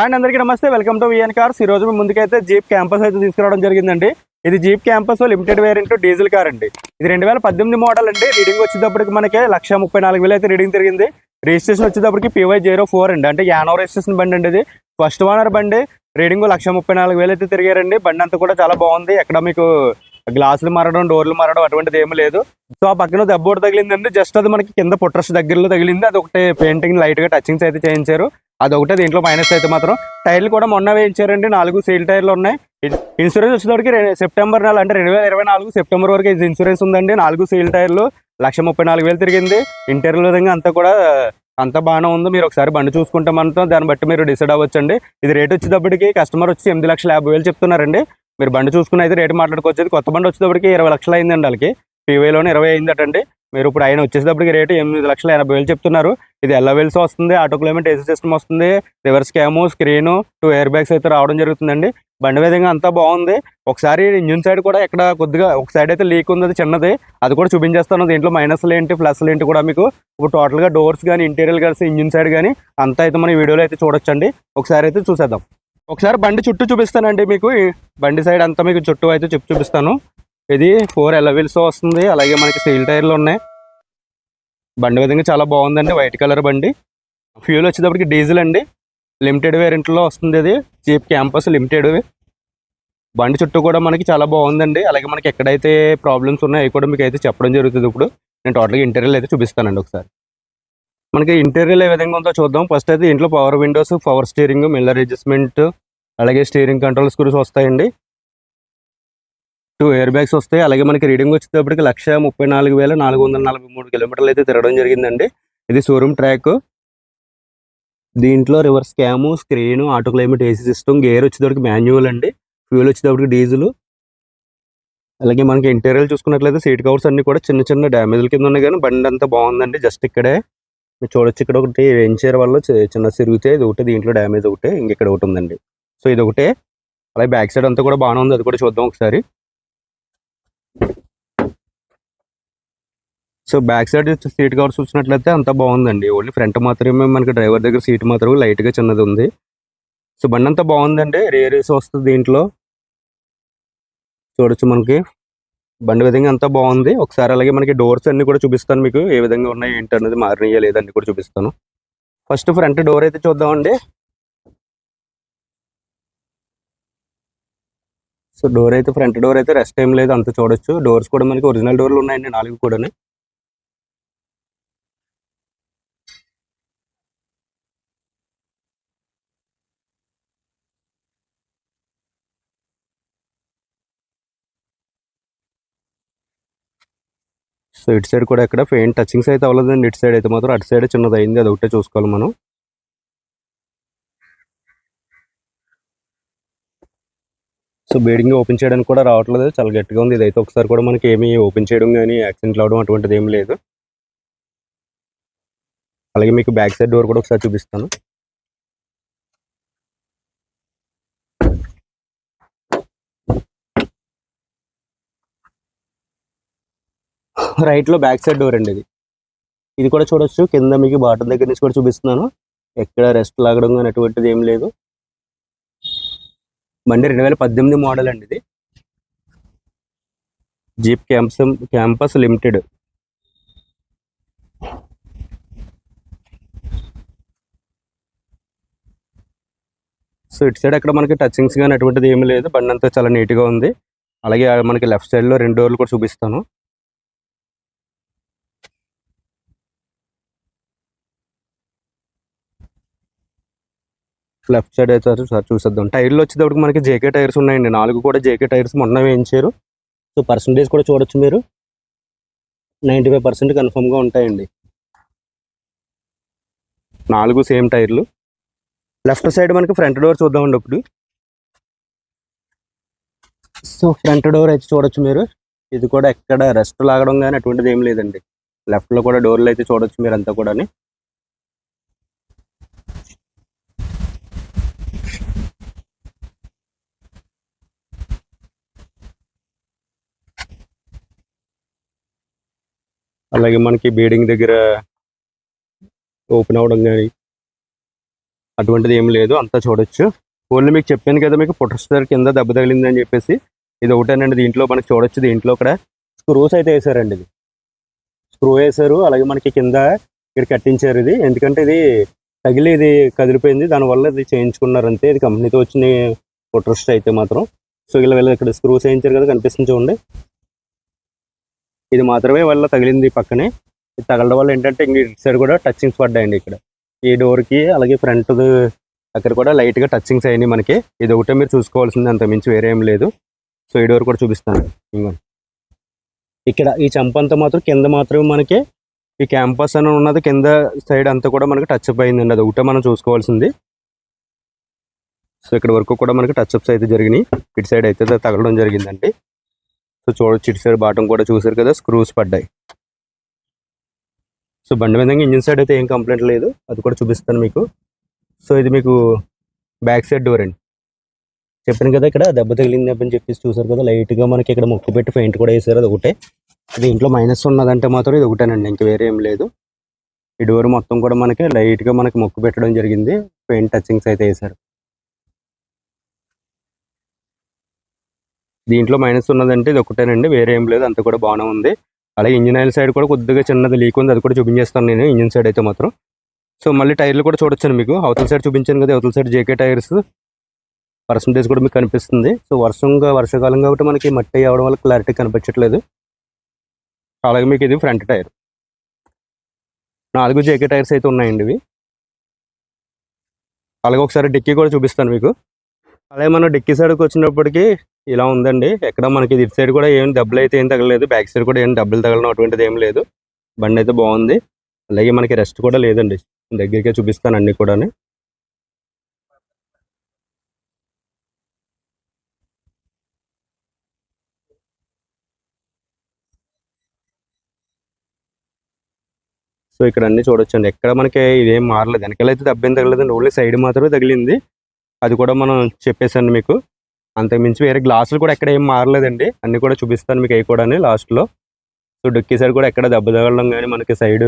And అందరికీ నమస్తే. Welcome to VN cars ఈ రోజు మీ ముందుకైతే జీప్ క్యాంపస్ అయితే తీసుకురావడం జరిగిందండి. ఇది Jeep Compass limited variant diesel car అండి. ఇది రెండు వేల పద్దెనిమిది మోడల్ అండి. రీడింగ్ వచ్చేటప్పటికి మనకి లక్ష ముప్పై నాలుగు వేలు అయితే రీడింగ్ తిరిగింది. రిజిస్ట్రేషన్ వచ్చేటప్పటికి పివై జీరో ఫోర్ అండి. అంటే యానో రిజిస్ట్రేషన్ బండి అండి ఇది. ఫస్ట్ ఓనర్ బండి. రీడింగ్ లక్ష ముప్పై నాలుగు వేలు అయితే తిరిగారండి. బండి అంతా కూడా చాలా బాగుంది. ఎక్కడ మీకు గ్లాసులు మారడం డోర్లు మారడం అటువంటిది ఏమీ లేదు. సో ఆ పక్కన దెబ్బ ఒకటి తగిలిందండి. జస్ట్ అది మనకి కింద పుట్రస్ దగ్గరలో తగిలింది. అది ఒకటి పెయింటింగ్ లైట్గా టచింగ్స్ అయితే చేయించారు. అది ఒకటే దీంట్లో మైనస్ అయితే మాత్రం. టైర్లు కూడా మొన్న వేయించారండి నాలుగు సీల్ టైర్లు ఉన్నాయి. ఇన్సూరెన్స్ వచ్చేటప్పటికి సెప్టెంబర్ నెల అంటే రెండు వేల ఇరవై నాలుగు సెప్టెంబర్ వరకు ఇది ఇన్సూరెన్స్ ఉందండి. నాలుగు సీల్ టైర్లు లక్ష ముప్పై నాలుగు వేలు తిరిగింది. ఇంటీరియర్ విధంగా అంతా కూడా అంత బాగానే ఉంది. మీరు ఒకసారి బండి చూసుకుంటే మాత్రం దాన్ని బట్టి మీరు డిసైడ్ అవ్వచ్చండి. ఇది రేట్ వచ్చేటప్పటికి కస్టమర్ వచ్చి ఎనిమిది లక్షల యాభై వేలు చెప్తున్నారండి. మీరు బండి చూసుకుని అయితే రేటు మాట్లాడుకోవచ్చు. కొత్త బండి వచ్చేటప్పటికి ఇరవై లక్షలు అయిందండి వాళ్ళకి. పీవైలోనే ఇరవై అయిందటండి మీరు ఇప్పుడు ఆయన వచ్చేటప్పటికి రేటు ఎనిమిది లక్షల ఎనభై వేలు చెప్తున్నారు. ఇది ఎల్ల వెల్స్ వస్తుంది ఆటో క్లైమేట్ ఏసీ సిస్టమ్ వస్తుంది reverse cam screen two airbags అయితే రావడం జరుగుతుందండి. బండి విధంగా అంతా బాగుంది. ఒకసారి ఇంజిన్ సైడ్ కూడా ఇక్కడ కొద్దిగా ఒక సైడ్ అయితే లీక్ ఉంది అది చిన్నది. అది కూడా చూపించేస్తాను. దీంట్లో మైనస్లు ఏంటి ప్లస్లు ఏంటి కూడా మీకు. ఇప్పుడు టోటల్గా డోర్స్ కానీ ఇంటీరియర్ కానీ ఇంజిన్ సైడ్ కానీ అంతా అయితే మనం వీడియోలో అయితే చూడొచ్చండి. ఒకసారి అయితే చూసేద్దాం. ఒకసారి బండి చుట్టూ చూపిస్తానండి మీకు. బండి సైడ్ అంతా మీకు చుట్టూ అయితే చెప్పు చూపిస్తాను. ఇది ఫోర్ ఎలవెల్స్ వస్తుంది. అలాగే మనకి స్టీల్ టైర్లు ఉన్నాయి. బండి విధంగా చాలా బాగుందండి. వైట్ కలర్ బండి. ఫ్యూల్ వచ్చేటప్పటికి డీజిల్ అండి. లిమిటెడ్ వేరియంట్లో వస్తుంది ఇది. Jeep Compass limited. బండి చుట్టూ కూడా మనకి చాలా బాగుందండి. అలాగే మనకి ఎక్కడైతే ప్రాబ్లమ్స్ ఉన్నాయో అవి కూడా మీకు అయితే చెప్పడం జరుగుతుంది ఇప్పుడు. నేను టోటల్గా ఇంటీరియర్ అయితే చూపిస్తానండి ఒకసారి. మనకి ఇంటీరియర్ ఏ విధంగా ఉందో చూద్దాం. ఫస్ట్ అయితే ఇంట్లో power windows power steering mirror adjustment అలాగే స్టీరింగ్ కంట్రోల్ స్క్రూస్ వస్తాయండి. టూ ఎయిర్ బ్యాగ్స్ వస్తాయి. అలాగే మనకి రీడింగ్ వచ్చేటప్పటికి లక్ష ముప్పై నాలుగు వేల నాలుగు వందల నలభై మూడు కిలోమీటర్లు అయితే తిరగడం జరిగిందండి. ఇది షోరూమ్ ట్రాక్. దీంట్లో reverse cam screen auto climate AC system gear వచ్చేటప్పటికి మాన్యువల్ అండి. ఫ్యూల్ వచ్చేటప్పటికి డీజిల్. అలాగే మనకి ఇంటీరియర్ చూసుకున్నట్లయితే సీట్ కవర్స్ అన్ని కూడా చిన్న చిన్న డ్యామేజ్ల కింద ఉన్నాయి. కానీ బండి అంతా బాగుందండి. జస్ట్ ఇక్కడే. మీరు చూడొచ్చు ఇక్కడ ఒకటి వెంచర్ వల్ల చిన్న సిరిగితే ఇది ఒకటి దీంట్లో డ్యామేజ్ ఒకటి ఇంక ఇక్కడ ఒకటి ఉందండి. సో ఇది ఒకటే. అలాగే బ్యాక్ సైడ్ అంతా కూడా బాగానే ఉంది. అది కూడా చూద్దాం ఒకసారి. So back side seat covers చూసినట్లయితే అంతా బాగుందండి. ఓన్లీ ఫ్రంట్ మాత్రమే మనకి డ్రైవర్ దగ్గర సీట్ మాత్రమే లైట్గా చిన్నది ఉంది. సో బండి అంతా బాగుందండి. రేర్ ఏసీ వస్తుంది దీంట్లో. చూడొచ్చు మనకి. బండి విధంగా అంతా బాగుంది. ఒకసారి అలాగే మనకి డోర్స్ అన్ని కూడా చూపిస్తాను మీకు. ఏ విధంగా ఉన్నాయి ఏంటి అన్నది మారినాయా లేదన్నీ కూడా చూపిస్తాను. ఫస్ట్ ఫ్రంట్ డోర్ అయితే చూద్దామండి. సో డోర్ అయితే ఫ్రంట్ డోర్ అయితే రెస్ట్ టైం లేదు అంత చూడొచ్చు. డోర్స్ కూడా మనకి ఒరిజినల్ డోర్లు ఉన్నాయండి నాలుగు కూడా సో ఇటు సైడ్ కూడా ఇక్కడ పెయింట్ టచింగ్స్ అయితే అవ్వలేదండి. ఇటు సైడ్ అయితే మాత్రం అటు సైడ్ చిన్నది అయింది అది ఒకటే చూసుకోవాలి మనం. సో బీడింగ్ ఓపెన్ చేయడానికి కూడా రావట్లేదు. చాలా గట్టిగా ఉంది. ఇదైతే ఒకసారి కూడా మనకి ఏమీ ఓపెన్ చేయడం కానీ యాక్సిడెంట్ అవడం అటువంటిది ఏం లేదు. అలాగే మీకు బ్యాక్ సైడ్ డోర్ కూడా ఒకసారి చూపిస్తాను. రైట్లో బ్యాక్ సైడ్ డోర్ అండి ఇది. ఇది కూడా చూడొచ్చు. కింద మీకు బాటం దగ్గర నుంచి కూడా చూపిస్తున్నాను. ఎక్కడ రెస్ట్ లాగడం కానీ అటువంటిది ఏం లేదు. బండి రెండు వేల పద్దెనిమిది మోడల్ అండి ఇది. Jeep Compass Compass limited so ఇటు సైడ్ అక్కడ మనకి టచింగ్స్ కానీ అటువంటిది ఏమీ లేదు. బండి అంతా చాలా నీట్గా ఉంది. అలాగే మనకి లెఫ్ట్ సైడ్లో రెండు డోర్లు కూడా చూపిస్తాను. లెఫ్ట్ సైడ్ అయితే సార్ చూసేద్దాం. టైర్లు వచ్చేటప్పటికి మనకి జేకే టైర్స్ ఉన్నాయండి. నాలుగు కూడా జేకే టైర్స్ మొన్న వేయించారు. సో పర్సంటేజ్ కూడా చూడొచ్చు మీరు. నైంటీ ఫైవ్ పర్సెంట్ కన్ఫామ్గా ఉంటాయండి. నాలుగు సేమ్ టైర్లు. లెఫ్ట్ సైడ్ మనకి ఫ్రంట్ డోర్ చూద్దామండి ఇప్పుడు. సో ఫ్రంట్ డోర్ అయితే చూడొచ్చు మీరు. ఇది కూడా ఎక్కడ రెస్ట్ లాగడం కానీ అటువంటిది ఏం లేదండి. లెఫ్ట్లో కూడా డోర్లు అయితే చూడొచ్చు మీరు అంతా కూడా అలాగే మనకి బీడింగ్ దగ్గర ఓపెన్ అవ్వడం కానీ అటువంటిది ఏం లేదు అంతా చూడొచ్చు. ఓన్లీ మీకు చెప్పాను కదా మీకు పుట్టర్ కింద దెబ్బ తగిలిందని చెప్పేసి ఇది ఒకటేనండి దీంట్లో మనకి చూడొచ్చు దీంట్లో ఇక్కడ స్క్రూస్ అయితే వేసారండి ఇది. స్క్రూ వేసారు అలాగే మనకి కింద ఇక్కడ కట్టించారు ఇది. ఎందుకంటే ఇది తగిలి ఇది కదిలిపోయింది. దానివల్ల ఇది చేయించుకున్నారు అంతే. ఇది కంపెనీతో వచ్చిన పుట్రస్ట్ అయితే మాత్రం. సో ఇలా వీళ్ళు ఇక్కడ స్క్రూస్ వేయించారు కదా కనిపిస్తుంది చూడండి. ఇది మాత్రమే వల్ల తగిలింది పక్కనే. ఇది తగలడం వల్ల ఏంటంటే ఇంక ఇటు సైడ్ కూడా టచ్చింగ్స్ పడ్డాయండి ఇక్కడ. ఈ డోర్కి అలాగే ఫ్రంట్ అక్కడ కూడా లైట్గా టచ్చింగ్స్ అయినాయి మనకి. ఇది ఒకటే మీరు చూసుకోవాల్సింది అంత మించి వేరే ఏం లేదు. సో ఈ డోర్ కూడా చూపిస్తాను. ఇంకోండి ఇక్కడ ఈ చంపంతా మాత్రం కింద మాత్రమే మనకి. ఈ క్యాంపస్ అని ఉన్నది కింద సైడ్ అంతా కూడా మనకి టచ్ అప్ అయిందండి. అది ఒకటే మనం చూసుకోవాల్సింది. సో ఇక్కడ వరకు కూడా మనకి టచ్ అప్స్ అయితే జరిగినాయి. ఇటు సైడ్ అయితే తగలడం జరిగిందండి. సో చూడొచ్చు ఇటు సైడ్ బాటం కూడా చూసారు కదా స్క్రూస్ పడ్డాయి. సో బండి మీద ఇంజిన్ సైడ్ అయితే ఏం కంప్లైంట్ లేదు అది కూడా చూపిస్తాను మీకు. సో ఇది మీకు బ్యాక్ సైడ్ డోర్ అండి. చెప్పాను కదా ఇక్కడ దెబ్బ తగిలింది అని చెప్పేసి చూసారు కదా లైట్గా మనకి ఇక్కడ ముక్కు పెట్టి పెయింట్ కూడా వేసారు అది ఒకటే. దీంట్లో మైనస్ ఉన్నదంటే మాత్రం ఇది ఒకటేనండి ఇంక వేరే ఏం లేదు. ఈ డోర్ మొత్తం కూడా మనకి లైట్గా మనకి ముక్కు పెట్టడం జరిగింది పెయింట్ టచింగ్స్ అయితే వేసారు దీంట్లో మైనస్ ఉన్నదంటే ఇది ఒకటేనండి వేరే ఏం లేదు అంత కూడా బాగానే ఉంది. అలాగే ఇంజిన్ ఆయిల్ సైడ్ కూడా కొద్దిగా చిన్నది లీక్ ఉంది అది కూడా చూపించేస్తాను నేను ఇంజిన్ సైడ్ అయితే మాత్రం. సో మళ్ళీ టైర్లు కూడా చూడొచ్చాను మీకు అవతల సైడ్ చూపించాను కదా అవతల సైడ్ జేకే టైర్స్ పర్సంటేజ్ కూడా మీకు కనిపిస్తుంది. సో వర్షంగా వర్షాకాలం కాబట్టి మనకి మట్టి అవడం వల్ల క్లారిటీ కనిపించట్లేదు. అలాగే మీకు ఇది ఫ్రంట్ టైర్ నాలుగు జేకే టైర్స్ అయితే ఉన్నాయండి ఇవి. అలాగే ఒకసారి డిక్కీ కూడా చూపిస్తాను మీకు. అలాగే మనం డిక్కీ సైడ్కి వచ్చినప్పటికీ ఇలా ఉందండి. ఎక్కడ మనకి ఇటు సైడ్ కూడా ఏం డబ్బులు అయితే ఏం తగలలేదు. బ్యాక్ సైడ్ కూడా ఏం డబ్బులు తగలడం అటువంటిది ఏం లేదు. బండి అయితే బాగుంది. అలాగే మనకి రెస్ట్ కూడా లేదండి. దగ్గరికే చూపిస్తాను అన్ని కూడా సో ఇక్కడ అన్ని చూడొచ్చండి. ఎక్కడ మనకి ఇదేం మారలేదు. వెనకాల అయితే దెబ్బ ఏం తగలేదండి ఓన్లీ సైడ్ మాత్రమే తగిలింది. అది కూడా మనం చెప్పేసాను మీకు. అంతకుమించి వేరే గ్లాసులు కూడా ఎక్కడ ఏం మారలేదండి. అన్ని కూడా చూపిస్తాను మీకు అవి కూడా లాస్ట్లో. సో డొక్కి సైడ్ కూడా ఎక్కడ దెబ్బ తగలడం కానీ మనకి సైడ్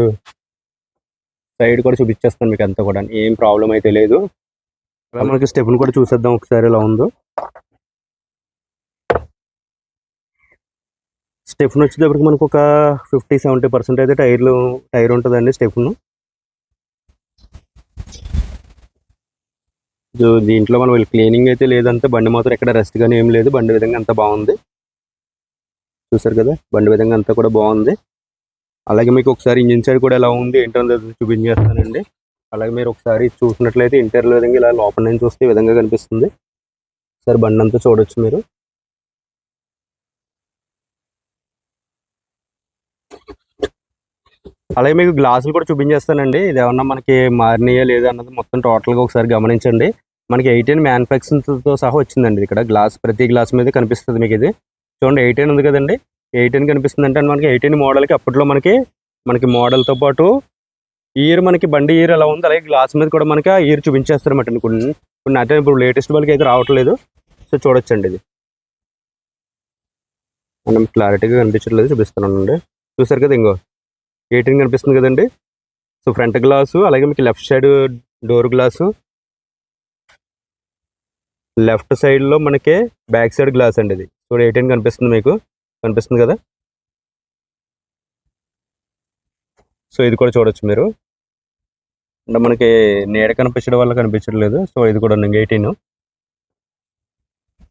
సైడ్ కూడా చూపించేస్తాను మీకు అంతా కూడా ఏం ప్రాబ్లం అయితే లేదు. అలా మనకి స్టెప్ని కూడా చూసేద్దాం ఒకసారి ఎలా ఉందో. స్టెఫ్ను వచ్చేటప్పటికి మనకు ఒక ఫిఫ్టీ సెవెంటీ పర్సెంట్ అయితే టైర్లు టైర్ ఉంటుందండి స్టెఫ్ను. సో దీంట్లో మనం క్లీనింగ్ అయితే లేదంటే బండి మాత్రం ఎక్కడ రెస్ట్ కానీ ఏం లేదు. బండి విధంగా అంతా బాగుంది. చూసారు కదా? బండి విధంగా అంతా కూడా బాగుంది. అలాగే మీకు ఒకసారి ఇంజిన్ సైడ్ కూడా ఎలా ఉంది ఏంటో చూపించేస్తానండి. అలాగే మీరు ఒకసారి చూసినట్లయితే ఇంటర్వ్యూ విధంగా ఇలా లోపల నుంచి చూస్తే ఈ విధంగా కనిపిస్తుంది. ఒకసారి బండి అంతా చూడొచ్చు మీరు. అలాగే మీకు గ్లాసులు కూడా చూపించేస్తానండి. ఇది ఏమన్నా మనకి మారినాయా లేదా అన్నది మొత్తం టోటల్గా ఒకసారి గమనించండి. మనకి ఎయిటీన్ మ్యానుఫ్యాక్చరింగ్తో సహా వచ్చిందండి ఇక్కడ గ్లాస్. ప్రతి గ్లాస్ మీద కనిపిస్తుంది మీకు ఇది. చూడండి ఎయిటీన్ ఉంది కదండి. ఎయిటీన్ కనిపిస్తుంది అంటే మనకి ఎయిటీన్ మోడల్కి అప్పట్లో మనకి మనకి మోడల్తో పాటు ఇయర్ మనకి బండి ఇయర్ ఎలా ఉంది అలాగే గ్లాస్ మీద కూడా మనకి ఇయర్ చూపించేస్తారన్నమాట కొన్ని కొన్ని అంటే ఇప్పుడు లేటెస్ట్ వాళ్ళకి అయితే రావట్లేదు. సో చూడొచ్చండి ఇది. మనం క్లారిటీగా కనిపించట్లేదు చూపిస్తున్నానండి. చూసారు కదా ఇంకో ఎయిటీన్ కనిపిస్తుంది కదండి. సో ఫ్రంట్ గ్లాసు అలాగే మీకు left side door glass. Left సైడ్లో మనకి బ్యాక్ సైడ్ గ్లాస్ అండి ఇది. చూడ ఎయిటీన్ కనిపిస్తుంది మీకు? కనిపిస్తుంది కదా? సో ఇది కూడా చూడొచ్చు మీరు. అంటే మనకి నీడ కనిపించడం వల్ల కనిపించట్లేదు. సో ఇది కూడా ఎయిటీన్.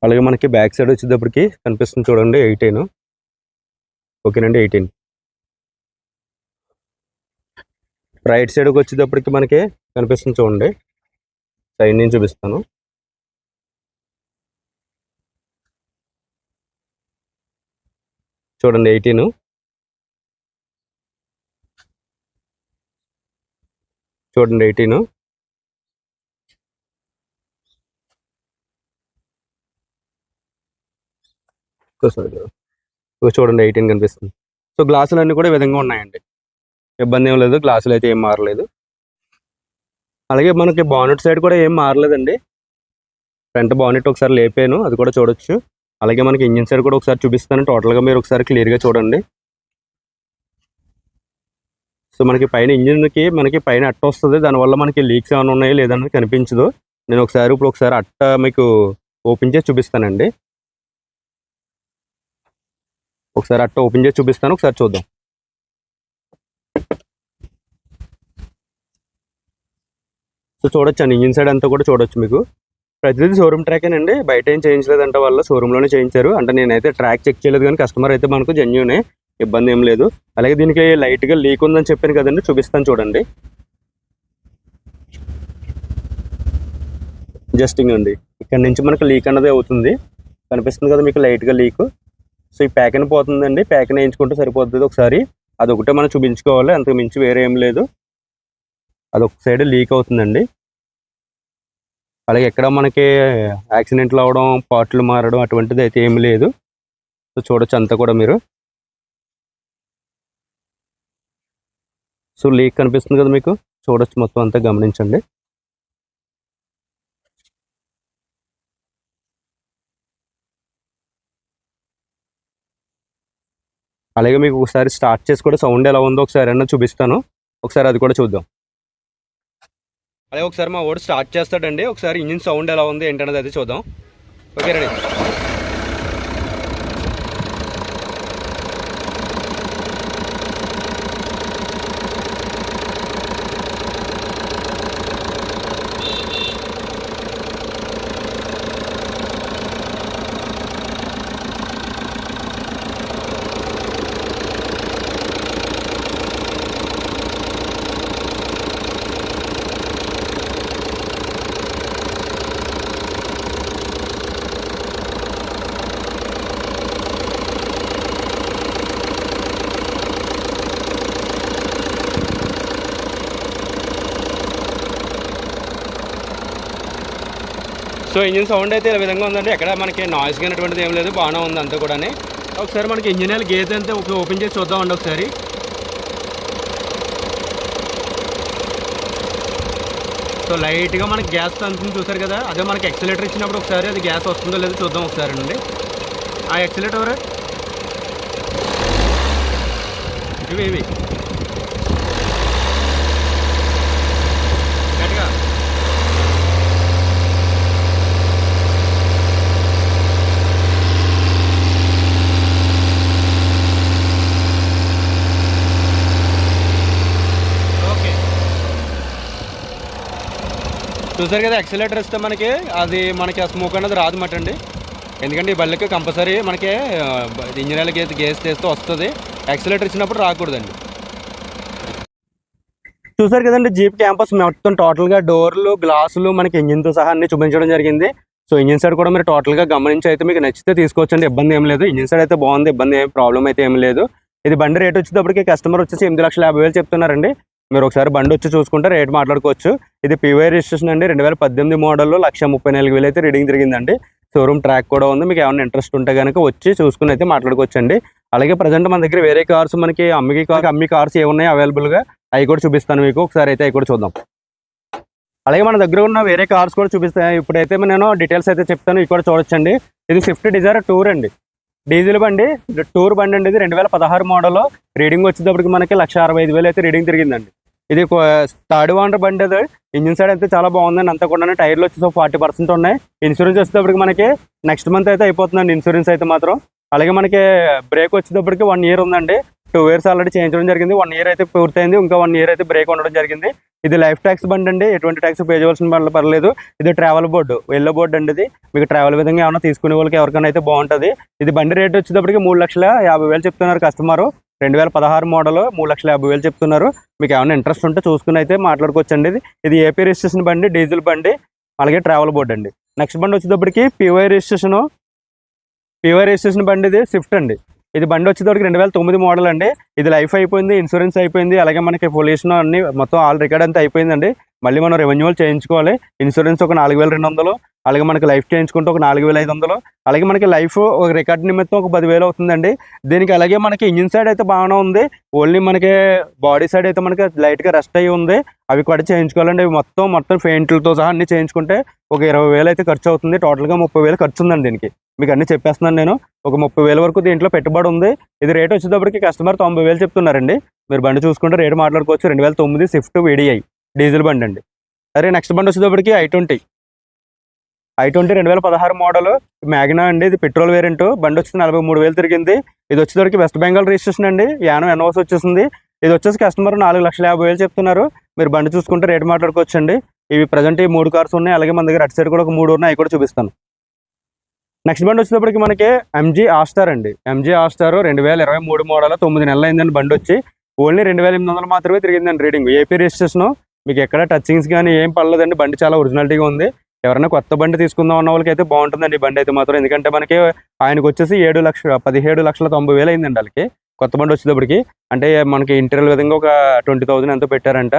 అలాగే మనకి బ్యాక్ సైడ్ వచ్చేటప్పటికి కనిపిస్తుంది చూడండి ఎయిటీన్. ఓకేనండి ఎయిటీన్. రైట్ సైడ్కి వచ్చేటప్పటికి మనకి కనిపిస్తుంది చూడండి. సైడ్ నుంచి చూపిస్తాను. చూడండి ఎయిటీన్. చూడండి ఎయిటీన్. చూడండి ఎయిటీన్ కనిపిస్తుంది. సో గ్లాసులు అన్నీ కూడా విధంగా ఉన్నాయండి. ఇబ్బంది ఏం లేదు గ్లాసులు అయితే ఏం మారలేదు. అలాగే మనకి బానెట్ సైడ్ కూడా ఏం మారలేదండి. ఫ్రంట్ బానెట్ ఒకసారి లేపాను అది కూడా చూడొచ్చు. అలాగే మనకి ఇంజిన్ సైడ్ కూడా ఒకసారి చూపిస్తాను టోటల్గా మీరు ఒకసారి క్లియర్గా చూడండి. సో మనకి పైన ఇంజిన్కి మనకి పైన అట్ట వస్తుంది దానివల్ల మనకి లీక్స్ ఏమైనా ఉన్నాయో లేదన్నది కనిపించదు. నేను ఒకసారి ఇప్పుడు ఒకసారి అట్ట మీకు ఓపెన్ చేసి చూపిస్తానండి. ఒకసారి అట్ట ఓపెన్ చేసి చూపిస్తాను ఒకసారి చూద్దాం. సో చూడొచ్చు అండి. ఇంజిన్ సైడ్ అంతా కూడా చూడొచ్చు మీకు. ప్రతిదీ షోరూమ్ ట్రాకేనండి బయట ఏం చేయించలేదంట వల్ల షోరూంలోనే చేయించారు. అంటే నేనైతే ట్రాక్ చెక్ చేయలేదు కానీ కస్టమర్ అయితే మనకు జెన్యునే ఇబ్బంది ఏం లేదు. అలాగే దీనికి లైట్గా లీక్ ఉందని చెప్పాను కదండి. చూపిస్తాను చూడండి. జస్టింగ్ అండి. ఇక్కడ నుంచి మనకు లీక్ అన్నది అవుతుంది. కనిపిస్తుంది కదా మీకు లైట్గా లీక్ సో ఈ ప్యాకెన్ పోతుందండి. ప్యాకెన్ వేయించుకుంటే సరిపోతుంది ఒకసారి. అదొకటే మనం చూపించుకోవాలి. అంతకు మించి వేరే ఏం లేదు. అదొక సైడ్ లీక్ అవుతుందండి. అలాగే ఎక్కడ మనకి యాక్సిడెంట్లు అవడం పార్ట్లు మారడం అటువంటిది అయితే ఏమి లేదు. సో చూడొచ్చు అంతా కూడా మీరు. సో లీక్ కనిపిస్తుంది కదా మీకు? చూడొచ్చు మొత్తం అంతా గమనించండి. అలాగే మీకు ఒకసారి స్టార్ట్ చేసి కూడా సౌండ్ ఎలా ఉందో ఒకసారి అన్న చూపిస్తాను. ఒకసారి అది కూడా చూద్దాం. అలాగే ఒకసారి మా ఓడి స్టార్ట్ చేస్తాడండి. ఒకసారి ఇంజిన్ సౌండ్ ఎలా ఉంది ఏంటనేది అది చూద్దాం. Okay ready so engine sound అయితే ఈ విధంగా ఉందండి ఎక్కడ మనకి నాయిస్ అనేటువంటిది ఏం లేదు బాగానే ఉంది అంతా కూడా ఒకసారి మనకి ఇంజిన్ ఆయిల్ గేజ్ అంతా ఓపెన్ చేసి చూద్దామండి ఒకసారి. సో లైట్గా మనకి గ్యాస్ తంతుంది చూసారు కదా అదే మనకి ఎక్సిలేటర్ ఇచ్చినప్పుడు ఒకసారి అది గ్యాస్ వస్తుందో లేదో చూద్దాం ఒకసారి అండి. ఆ ఎక్సిలేటర్ ఇవి ఇవి గట్టిగా ఓకే చూసారు కదా ఎక్సలేటర్ ఇస్తే మనకి అది మనకి ఆ స్మోక్ అనేది రాదు మాట అండి. ఎందుకంటే ఈ బళ్ళకి కంపల్సరీ మనకి ఇంజిన్ గేస్ గేస్ చేస్తే వస్తుంది. ఎక్సలేటర్ ఇచ్చినప్పుడు రాకూడదండి. చూసారు కదండి జీప్ క్యాంపస్ మొత్తం టోటల్గా డోర్లు గ్లాసులు మనకి ఇంజిన్తో సహా అన్ని చూపించడం జరిగింది. సో ఇంజిన్ సైడ్ కూడా మీరు టోటల్గా గమనించి అయితే మీకు నచ్చితే తీసుకోవచ్చండి ఇబ్బంది ఏం లేదు. ఇంజిన్ సైడ్ అయితే బాగుంది ఇబ్బంది ఏం ప్రాబ్లం అయితే ఏం లేదు. ఇది బండి రేట్ వచ్చేటప్పటికి కస్టమర్ వచ్చేసి ఎనిమిది లక్షల యాభై వేలు చెప్తున్నారండి. మీరు ఒకసారి బండి వచ్చి చూసుకుంటే రేట్ మాట్లాడుకోవచ్చు. ఇది పీవై రిజిస్ట్రేషన్ అండి. రెండు వేల పద్దెనిమిది మోడల్లో లక్ష ముప్పై నాలుగు వేలు అయితే రీడింగ్ జరిగిందండి షోరూమ్ ట్రాక్ కూడా ఉంది. మీకు ఏమైనా ఇంట్రెస్ట్ ఉంటే కనుక వచ్చి చూసుకుని అయితే మాట్లాడుకోవచ్చండి. అలాగే ప్రజెంట్ మన దగ్గర వేరే కార్స్ మనకి అమ్మికి కార్ అమ్మి కార్స్ ఏమున్నాయి అవైలబుల్గా అవి కూడా చూపిస్తాను మీకు. ఒకసారి అయితే అవి కూడా చూద్దాం. అలాగే మన దగ్గర ఉన్న వేరే కార్స్ కూడా చూపిస్తాను. ఇప్పుడైతే నేను డీటెయిల్స్ అయితే చెప్తాను. ఇవి కూడా చూడొచ్చండి. ఇది స్విఫ్ట్ డిజైర్ టూర్ అండి. డీజిల్ బండి టూర్ బండి అండి. ఇది రెండు వేల పదహారు మోడల్ రీడింగ్ వచ్చేటప్పటికి మనకి లక్ష అరవై ఐదు వేలు అయితే రీడింగ్ తిరిగిందండి. ఇది థర్డ్ ఓనర్ బండి అది. ఇంజిన్ సైడ్ అయితే చాలా బాగుందండి. అంతా కూడా టైర్లు వచ్చేసి ఫార్టీ పర్సెంట్ ఉన్నాయి. ఇన్సూరెన్స్ వచ్చేటప్పటికి మనకి నెక్స్ట్ మంత్ అయితే అయిపోతుందండి ఇన్సూరెన్స్ అయితే మాత్రం. అలాగే మనకి బ్రేక్ వచ్చేటప్పటికి వన్ ఇయర్ ఉందండి. టూ ఇయర్స్ ఆల్రెడీ చేయించడం జరిగింది. వన్ ఇయర్ అయితే పూర్తయింది. ఇంకా వన్ ఇయర్ అయితే బ్రేక్ ఉండడం జరిగింది. ఇది లైఫ్ ట్యాక్స్ బండి అండి. ఎటువంటి ట్యాక్స్ పే చేయవలసిన పనులు పర్లేదు. ఇది ట్రావెల్ బోర్డు ఎల్లో బోర్డు అండి ఇది. మీకు ట్రావెల్ విధంగా ఏమైనా తీసుకునే వాళ్ళకి ఎవరికైనా అయితే బాగుంటుంది. ఇది బండి రేట్ వచ్చేటప్పటికి మూడు లక్షల యాభై వేలు చెప్తున్నారు కస్టమర్. రెండు వేల పదహారు మోడల్ మూడు లక్షల యాభై వేలు చెప్తున్నారు. మీకు ఏమైనా ఇంట్రెస్ట్ ఉంటే చూసుకుని అయితే మాట్లాడుకోవచ్చండి ఇది. ఇది ఏపీ రిజిస్ట్రేషన్ బండి డీజిల్ బండి అలాగే ట్రావెల్ బోర్డు అండి. నెక్స్ట్ బండి వచ్చేటప్పటికి పీవై రిజిస్ట్రేషన్. పీవై రిజిస్ట్రేషన్ బండి ఇది స్విఫ్ట్ అండి. ఇది బండి వచ్చేటప్పటికి రెండు వేల తొమ్మిది మోడల్ అండి. ఇది లైఫ్ అయిపోయింది ఇన్సూరెన్స్ అయిపోయింది అలాగే మనకి పొల్యూషన్ అన్ని మొత్తం ఆల్ రికార్డ్ అంతా అయిపోయిందండి. మళ్ళీ మనం రెవెన్యూవల్ చేయించుకోవాలి. ఇన్సూరెన్స్ ఒక నాలుగు వేల రెండు వందలు అలాగే మనకి లైఫ్ చేయించుకుంటే ఒక నాలుగు వేల ఐదు వందలు. అలాగే మనకి లైఫ్ ఒక రికార్డ్ నిమిత్తం ఒక పదివేలు అవుతుందండి. దీనికి అలాగే మనకి ఇంజిన్ సైడ్ అయితే బాగానే ఉంది. ఓన్లీ మనకి బాడీ సైడ్ అయితే మనకి లైట్గా రెస్ట్ అయ్యి ఉంది. అవి కూడా చేయించుకోవాలండి. మొత్తం మొత్తం పెయింట్లతో సహా అన్ని చేయించుకుంటే ఒక ఇరవై వేలు అయితే ఖర్చు అవుతుంది. టోటల్గా ముప్పై వేలు ఖర్చు ఉందండి దీనికి. మీకు అన్ని చెప్పేస్తున్నాను నేను. ఒక ముప్పై వేల వరకు దీంట్లో పెట్టుబడి ఉంది. ఇది రేట్ వచ్చేటప్పటికి కస్టమర్ తొంభై వేలు చెప్తున్నారండి. మీరు బండి చూసుకుంటే రేటు మాట్లాడుకోవచ్చు. రెండు వేల తొమ్మిది స్విఫ్ట్ వీడిఐ డీజిల్ బండి అండి సరే నెక్స్ట్ బండి వచ్చేటప్పటికి ఐ ట్వంటీ. ఐ ట్వంటీ రెండు వేల పదహారు మోడల్ మ్యాగ్నా అండి ఇది పెట్రోల్ వేరియంట్. బండి వచ్చి నలభై మూడు వేలు తిరిగింది. ఇది వచ్చేసరికి వెస్ట్ బెంగాల్ రిజిస్ట్రేషన్ అండి. యానో ఎన్ఓస్ వచ్చేసింది. ఇది వచ్చేసి కస్టమర్ నాలుగు లక్షల యాభై వేలు చెప్తున్నారు. మీరు బండి చూసుకుంటే రేటు మాట్లాడుకోవచ్చు అండి ఇవి ప్రజెంట్ ఈ మూడు కార్స్ ఉన్నాయి. అలాగే మన దగ్గర అటు సైడ్ కూడా ఒక మూడు ఉన్నాయి. అవి కూడా చూపిస్తాను. నెక్స్ట్ బండి వచ్చేటప్పటికి మనకి ఎంజీ ఆస్టార్ అండి. ఎంజీ ఆస్టార్ రెండు వేల ఇరవై మూడు మోడల్ తొమ్మిది నెలలు అయిందండి బండి వచ్చి. ఓన్లీ రెండు వేల ఎనిమిది వందలు మాత్రమే తిరిగిందండి రీడింగ్ ఏపీ రిజిస్ట్రేషన్ మీకు ఎక్కడ టచింగ్స్ కానీ ఏం పర్లేదండి బండి చాలా ఒరిజినాలిటీగా ఉంది. ఎవరైనా కొత్త బండి తీసుకుందాం అన్న వాళ్ళకి అయితే బాగుంటుందండి ఈ బండి అయితే మాత్రం. ఎందుకంటే మనకి ఆయనకు వచ్చేసి ఏడు లక్షల పదిహేడు లక్షల తొంభై వేలు అయిందండి వాళ్ళకి కొత్త బండి వచ్చేటప్పటికి. అంటే మనకి ఇంటీరియర్ విధంగా ఒక ట్వంటీ థౌసండ్ ఎంతో పెట్టారంట.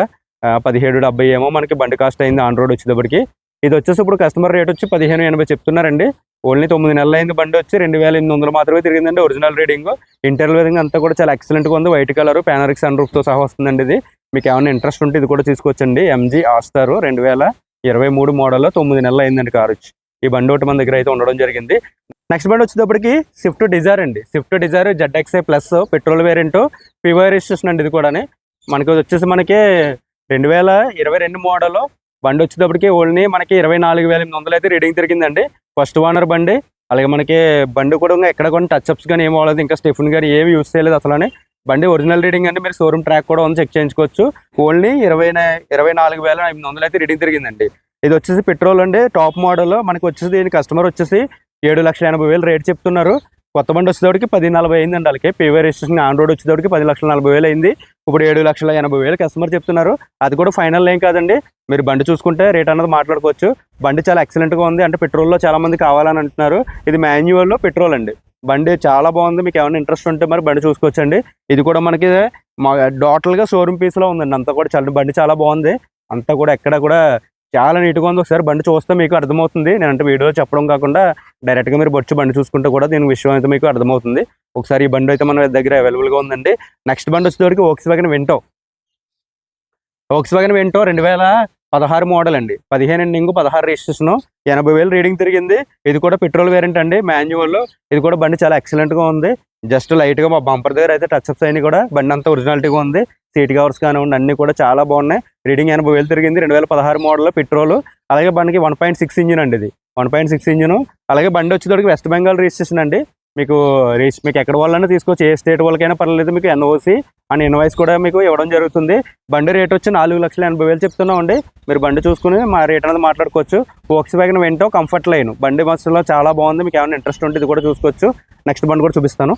పదిహేడు డెబ్బై ఏమో మనకి బండి కాస్ట్ అయింది ఆన్ రోడ్ వచ్చేటప్పటికి. ఇది వచ్చేసి ఇప్పుడు కస్టమర్ రేట్ వచ్చి పదిహేను ఎనభై చెప్తున్నారండి. ఓన్లీ తొమ్మిది నెలలు అయింది బండి వచ్చి రెండు వేల ఎనిమిది వందలు మాత్రమే తిరిగిందండి ఒరిజినల్ రీడింగ్. ఇంటర్వల్ విధంగా అంతా కూడా చాలా ఎక్సలెంట్గా ఉంది. వైట్ కలర్ పానరిక్ సన్ రూఫ్తో సహా వస్తుందండి ఇది. మీకు ఏమైనా ఇంట్రెస్ట్ ఉంటే ఇది కూడా తీసుకోవచ్చండి. ఎంజీ ఆస్టారు రెండు వేల ఇరవై మూడు మోడల్ తొమ్మిది నెలలు అయిందండి కారు. వచ్చి ఈ బండి ఒకటి మన దగ్గర అయితే ఉండడం జరిగింది. నెక్స్ట్ బండి వచ్చేటప్పటికి స్విఫ్ట్ డిజైర్ అండి. Swift Dzire ZXI plus petrol variant fever registration అండి ఇది కూడా మనకి వచ్చేసి మనకి రెండు వేల ఇరవై రెండు మోడల్. బండి వచ్చేటప్పటికి ఓన్లీ మనకి ఇరవై నాలుగు వేల ఎనిమిది వందలు అయితే రీడింగ్ తిరిగిందండి. ఫస్ట్ ఓనర్ బండి. అలాగే మనకి బండి కూడా ఎక్కడ కొన్ని టచ్ అప్స్ కానీ ఏం అవ్వలేదు. ఇంకా స్టెఫిన్ కానీ ఏమి యూస్ చేయలేదు అసలు బండి ఒరిజినల్ రీడింగ్ అంటే మీరు షోరూమ్ ట్రాక్ కూడా ఉంది చెక్ చేయించుకోవచ్చు. ఓన్లీ ఇరవై ఇరవై నాలుగు వేల ఎనిమిది వందలు అయితే రీడింగ్ తిరిగిందండి. ఇది వచ్చేసి పెట్రోల్ అండి టాప్ మోడల్. మనకి వచ్చేసి దీని కస్టమర్ వచ్చేసి ఏడు లక్షల ఎనభై వేలు రేట్ చెప్తున్నారు. కొత్త బండి వచ్చేటప్పటికి పది నలభై అయిందండి వాళ్ళకి. పేవర్ రిజిస్ట్రేషన్ ఆన్ రోడ్ వచ్చేటప్పటికి పది లక్షల నలభై వేలు అయింది. ఇప్పుడు ఏడు లక్షల ఎనభై వేలు కస్టమర్ చెప్తున్నారు. అది కూడా ఫైనల్ ఏం కాదండి. మీరు బండి చూసుకుంటే రేట్ అన్నది మాట్లాడుకోవచ్చు. బండి చాలా ఎక్సలెంట్గా ఉంది. అంటే పెట్రోల్లో చాలా మంది కావాలని అంటున్నారు. ఇది మాన్యువల్లో పెట్రోల్ అండి. బండి చాలా బాగుంది. మీకు ఏమైనా ఇంట్రెస్ట్ ఉంటే మరి బండి చూసుకోవచ్చండి. ఇది కూడా మనకి మా టోటల్గా షోరూమ్ పీస్లో ఉందండి. అంతా కూడా చాలా బండి చాలా బాగుంది. అంతా కూడా ఎక్కడ కూడా చాలా నీట్గా ఉంది. ఒకసారి బండి చూస్తే మీకు అర్థమవుతుంది. నేను అంటే వీడియో చెప్పడం కాకుండా డైరెక్ట్గా మీరు బొచ్చు బండి చూసుకుంటే కూడా దీని విషయం అయితే మీకు అర్థమవుతుంది. ఒకసారి ఈ బండి అయితే మన దగ్గర అవైలబుల్గా ఉందండి. నెక్స్ట్ బండి వచ్చేటప్పటికి ఓక్స్ వ్యాగన్ వింటో ఓక్స్ వ్యాగన్ వింటో రెండు వేల పదహారు మోడల్ అండి. పదిహేను ఎండింగ్ పదహారు రిజిస్ట్రేషన్ ఎనభై వేలు రీడింగ్ తిరిగింది. ఇది కూడా పెట్రోల్ వేరియంట్ అండి మాన్యువల్ ఇది కూడా బండి చాలా ఎక్సలెంట్గా ఉంది. జస్ట్ లైట్గా మా బంపర్ దగ్గర అయితే టచ్ అప్స్ అయినా కూడా. బండి అంతా ఒరిజినాలిటీగా ఉంది. సీట్ కవర్స్ కానివ్వండి అన్ని కూడా చాలా బాగున్నాయి. రీడింగ్ ఎనభై వేలు తిరిగింది. రెండు వేల పదహారు మోడల్ పెట్రోల్ అలాగే బండికి వన్ పాయింట్ సిక్స్ ఇంజిన్ అండి ఇది. వన్ పాయింట్ సిక్స్ ఇంజిన్ అలాగే బండి వచ్చేటప్పటికి వెస్ట్ బెంగాల్ రిజిస్ట్రేషన్ అండి. మీకు రేస్ మీకు ఎక్కడ వాళ్ళైనా తీసుకోవచ్చు ఏ స్టేట్ వాళ్ళకైనా పర్లేదు మీకు ఎన్ఓసి అండ్ ఇన్వాయిస్ కూడా మీకు ఇవ్వడం జరుగుతుంది. బండి రేట్ వచ్చి నాలుగు లక్షల ఎనభై వేలు చెప్తున్నాం అండి మీరు బండి చూసుకుని మా రేట్ అనేది మాట్లాడుకోవచ్చు. Volkswagen Vento comfort line బండి బస్సులో చాలా బాగుంది. మీకు ఏమైనా ఇంట్రెస్ట్ ఉంటే ఇది కూడా చూసుకోవచ్చు. నెక్స్ట్ బండి కూడా చూపిస్తాను.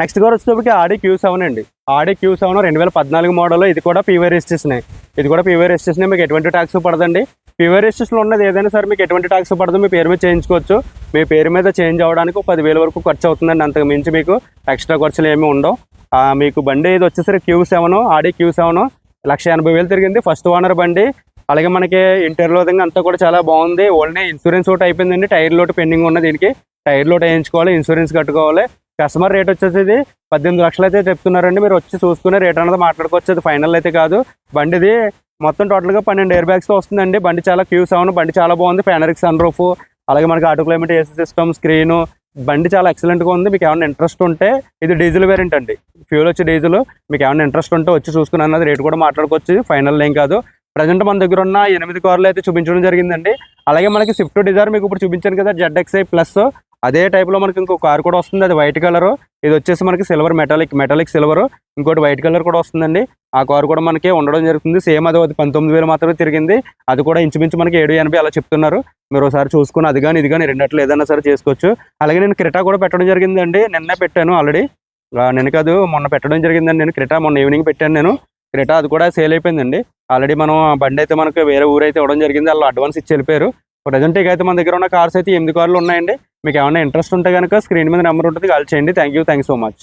నెక్స్ట్ కూడా వచ్చేటప్పటికి ఆడి క్యూ సెవెన్ అండి. ఆడి క్యూ సెవెన్ రెండు వేల పద్నాలుగు మోడల్ ఇది కూడా పీవీ రిజిస్ట్రేషన్ ఇది కూడా పీవీ రిజిస్ట్రేషన్ మీకు ఎటువంటి ట్యాక్స్ పడదండి. పీవై ఉన్నది ఏదైనా సరే మీకు ఎటువంటి ట్యాక్స్ పడదు మీ పేరు మీద చేయించుకోవచ్చు. మీ పేరు మీద చేంజ్ అవ్వడానికి ఒక పదివేల వరకు ఖర్చు అవుతుందండి అంతకు మించి మీకు. ఎక్స్ట్రా ఖర్చులు ఏమీ ఉండవు. మీకు బండి ఇది వచ్చేసరికి Q seven Audi Q seven lakh ఎనభై వేలు తిరిగింది ఫస్ట్ ఓనర్ బండి. అలాగే మనకి ఇంటర్లో అంతా కూడా చాలా బాగుంది. ఓన్లీ ఇన్సూరెన్స్ ఒకటి అయిపోయిందండి. టైర్ లోటు పెండింగ్ ఉన్నది దీనికి. టైర్ లోటు వేయించుకోవాలి ఇన్సూరెన్స్ కట్టుకోవాలి. కస్టమర్ రేట్ వచ్చేసి పద్దెనిమిది లక్షలు అయితే చెప్తున్నారండి. మీరు వచ్చి చూసుకునే రేట్ అనేది మాట్లాడుకోవచ్చు. అది ఫైనల్ అయితే కాదు. బండిది మొత్తం టోటల్గా పన్నెండు ఎయిర్ బ్యాగ్స్తో వస్తుందండి. బండి చాలా క్యూ సెవెన్ బండి చాలా బాగుంది. పానరిక్ సన్ రూఫ్ అలాగే మనకి auto climate AC system screen బండి చాలా ఎక్సలెంట్గా ఉంది. మీకు ఏమైనా ఇంట్రెస్ట్ ఉంటే ఇది డీజిల్ వేరియంట్ అండి. ఫ్యూల్ వచ్చి డీజిల్ మీకు ఏమైనా ఇంట్రెస్ట్ ఉంటే వచ్చి చూసుకుని అన్నది రేట్ కూడా మాట్లాడుకోవచ్చు. ఫైనల్ ఏం కాదు. ప్రజెంట్ మన దగ్గర ఉన్న ఎనిమిది కార్లు అయితే చూపించడం జరిగిందండి. అలాగే మనకి స్విఫ్ట్ డిజైర్ మీకు ఇప్పుడు చూపించాను కదా జెడ్ఎక్స్ఐ ప్లస్ అదే టైప్లో మనకి ఇంకో కార్ కూడా వస్తుంది. అది వైట్ కలర్ ఇది వచ్చేసి మనకి సిల్వర్ మెటాలిక్ మెటాలిక్ సిల్వర్ ఇంకోటి వైట్ కలర్ కూడా వస్తుందండి. ఆ కార్ కూడా మనకి ఉండడం జరుగుతుంది. సేమ్ అది అది పంతొమ్మిది వేలు మాత్రమే తిరిగింది. అది కూడా ఇంచుమించు మనకి ఏడు ఎనభై అలా చెప్తున్నారు. మీరు ఒకసారి చూసుకుని అది కానీ ఇది కానీ రెండట్లు ఏదైనా సరే చేసుకోవచ్చు. అలాగే నేను క్రిటా కూడా పెట్టడం జరిగిందండి. నిన్నే పెట్టాను ఆల్రెడీ. నిన్న కాదు మొన్న పెట్టడం జరిగిందండి. నేను క్రిటా మొన్న ఈవినింగ్ పెట్టాను నేను. క్రిటా అది కూడా సేల్ అయిపోయిందండి. ఆల్రెడీ మనం బండి అయితే మనకు వేరే ఊరు అయితే ఇవ్వడం జరిగింది. వాళ్ళు అడ్వాన్స్ ఇచ్చి వెళ్ళిపోయారు ప్రజెంట్ అయితే మన దగ్గర ఉన్న కార్స్ అయితే ఎనిమిది కార్లు ఉన్నాయండి. మీకు ఏమైనా ఇంట్రెస్ట్ ఉంటే కనుక స్క్రీన్ మీద నెంబర్ ఉంటుంది. కాల్ చేయండి. Thank you thank so much.